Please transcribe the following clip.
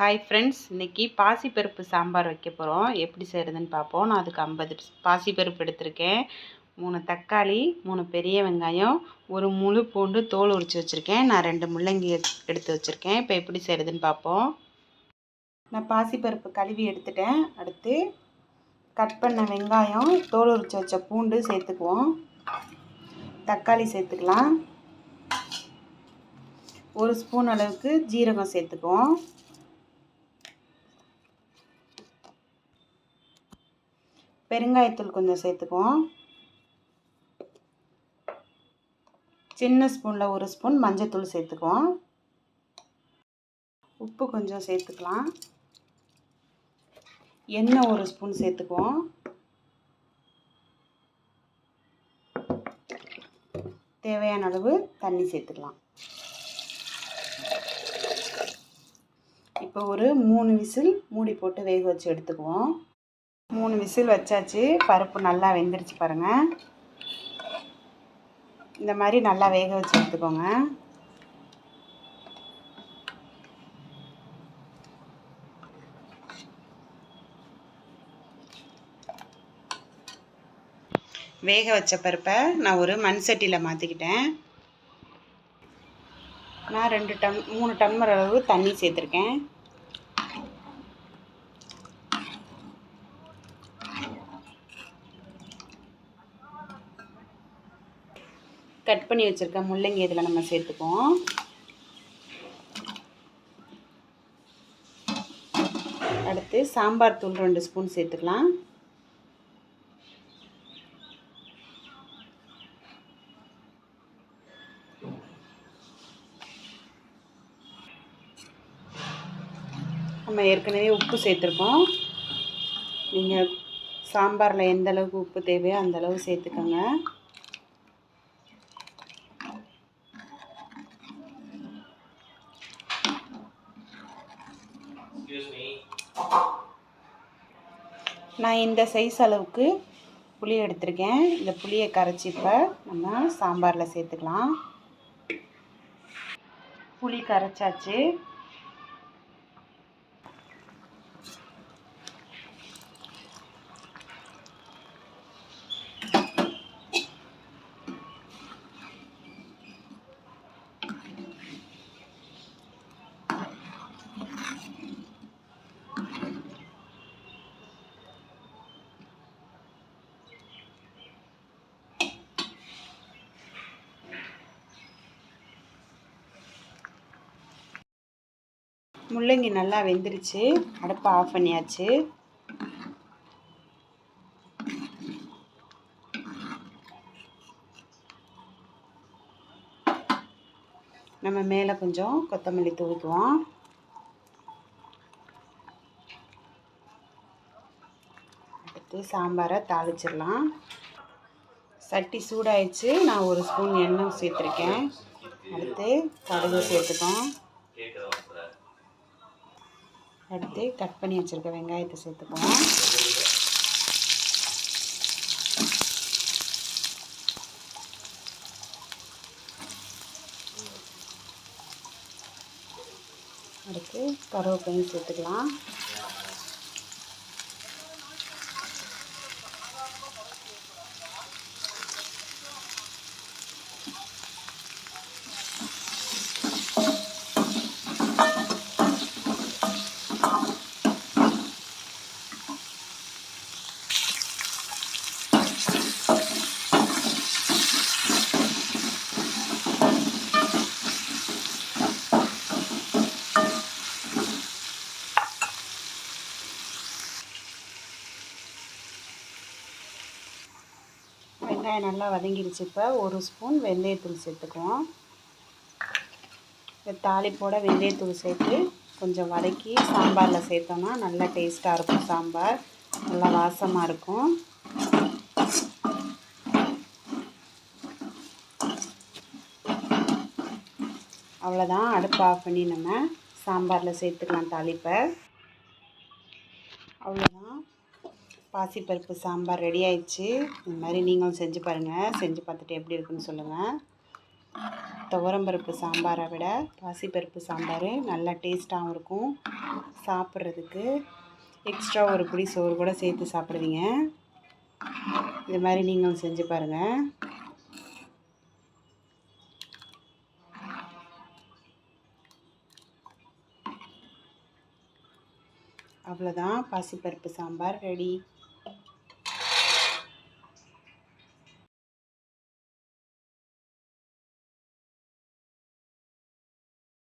Hi friends இன்றைக்கி பாசிப்பருப்பு சாம்பார் வைக்க போகிறோம் எப்படி செய்கிறதுன்னு பார்ப்போம். நான் அதுக்கு ஐம்பது பாசிப்பருப்பு எடுத்திருக்கேன். மூணு தக்காளி மூணு பெரிய வெங்காயம் ஒரு முழு பூண்டு தோல் உரித்து வச்சுருக்கேன். நான் ரெண்டு முள்ளங்கி எடுத்து வச்சுருக்கேன். இப்போ எப்படி செய்கிறதுன்னு பார்ப்போம். நான் பாசிப்பருப்பு கழுவி எடுத்துட்டேன். அடுத்து கட் பண்ண வெங்காயம் தோல் உரித்து வச்ச பூண்டு சேர்த்துக்குவோம். தக்காளி சேர்த்துக்கலாம். ஒரு ஸ்பூன் அளவுக்கு ஜீரகம் சேர்த்துக்குவோம். பெருங்காயத்தூள் கொஞ்சம் சேர்த்துக்குவோம். சின்ன ஸ்பூனில் ஒரு ஸ்பூன் மஞ்சத்தூள் சேர்த்துக்குவோம். உப்பு கொஞ்சம் சேர்த்துக்கலாம். எண்ணெய் ஒரு ஸ்பூன் சேர்த்துக்குவோம். தேவையான அளவு தண்ணி சேர்த்துக்கலாம். இப்போ ஒரு மூணு விசில் மூடி போட்டு வேக வச்சு எடுத்துக்குவோம். மூணு விசில் வச்சாச்சு. பருப்பு நல்லா வெந்துருச்சு பாருங்கள் இந்த மாதிரி நல்லா வேக வச்சு எடுத்துக்கோங்க. வேக வச்ச பருப்பை நான் ஒரு மண் சட்டியில் மாற்றிக்கிட்டேன் நான் ரெண்டு டம் மூணு டம்ளர் அளவு தண்ணி சேர்த்துருக்கேன். கட் பண்ணி வச்சுருக்க முள்ளங்கி இதில் நம்ம சேர்த்துக்குவோம். அடுத்து சாம்பார் தூள் ரெண்டு ஸ்பூன் சேர்த்துக்கலாம். நம்ம ஏற்கனவே உப்பு சேர்த்துருக்கோம். நீங்கள் சாம்பாரில் எந்த அளவுக்கு உப்பு தேவையோ அந்தளவு சேர்த்துக்கோங்க. நான் இந்த சைஸ் அளவுக்கு புளி எடுத்திருக்கேன். இந்த புளியை கரைச்சி இப்போ நம்ம சாம்பாரில் சேர்த்துக்கலாம். புளி கரைச்சாச்சு. முள்ளங்கி நல்லா வெந்துருச்சு. அடுப்பை ஆஃப் பண்ணியாச்சு. நம்ம மேலே கொஞ்சம் கொத்தமல்லி தூவிக்குவோம் அடுத்து சாம்பாரை தாளிச்சிடலாம். சட்டி சூடாயிடுச்சு. நான் ஒரு ஸ்பூன் எண்ணெய் சேர்த்துருக்கேன். அடுத்து கடுகு சேர்த்துக்கோம். அடுத்து கட் பண்ணி வச்சுருக்க வெங்காயத்தை சேர்த்துக்குவோம் அடுத்து கருவேப்பையும் சேர்த்துக்கலாம். வெங்காயம் நல்லா வதங்கிடுச்சு இப்போ ஒரு ஸ்பூன் வெந்தயத்தூள் சேர்த்துக்குவோம். இந்த தாளிப்போட வெந்தயத்தூள் சேர்த்து கொஞ்சம் வதக்கி சாம்பாரில் சேர்த்தோன்னா நல்லா டேஸ்ட்டாக இருக்கும் சாம்பார். நல்லா வாசமாக இருக்கும். அவ்வளோதான் அடுப்பு ஆஃப் பண்ணி நம்ம சாம்பாரில் சேர்த்துக்கலாம் தாளிப்பை. அவ்வளோதான். பாசிப்பருப்பு சாம்பார் ரெடி ஆயிடுச்சு. இந்த மாதிரி நீங்களும் செஞ்சு பாருங்கள் செஞ்சு பார்த்துட்டு எப்படி இருக்குன்னு சொல்லுங்கள் துவரம்பருப்பு சாம்பாரை விட பாசிப்பருப்பு சாம்பார் நல்லா டேஸ்ட்டாகவும் இருக்கும். சாப்பிட்றதுக்கு எக்ஸ்ட்ரா ஒரு பிடி சோறு கூட சேர்த்து சாப்பிடுவீங்க. இது மாதிரி நீங்களும் செஞ்சு பாருங்கள் அவ்வளோதான். பாசிப்பருப்பு சாம்பார் ரெடி.